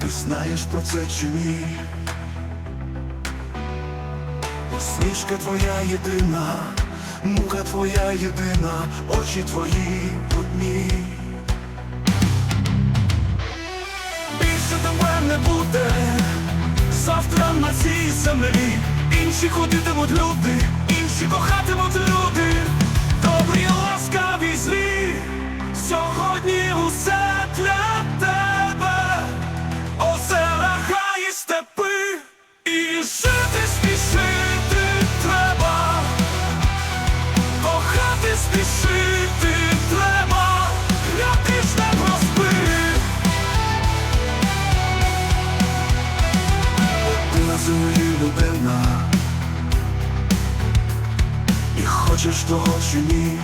ти знаєш про це чи ні? Усмішка твоя єдина, мука твоя єдина, очі твої одні. Більше тебе не буде завтра на цій землі. Інші ходитимуть люди, землі людина І хочеш того чи ні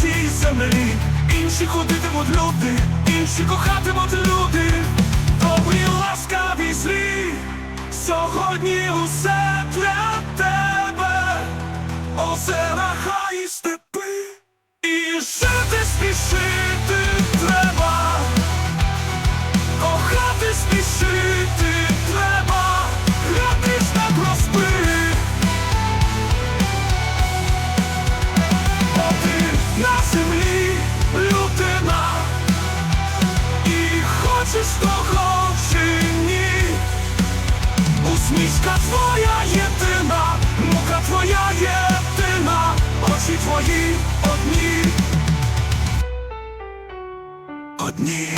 цій землі. Інші ходитимуть люди, інші кохатимуть люди, добрі, ласкаві, злі. Сьогодні усе для тебе, озера, хай і степи, і жити спішити І хочеш того чи ні Усмішка твоя єдина, мука твоя єдина, очі твої одні Одні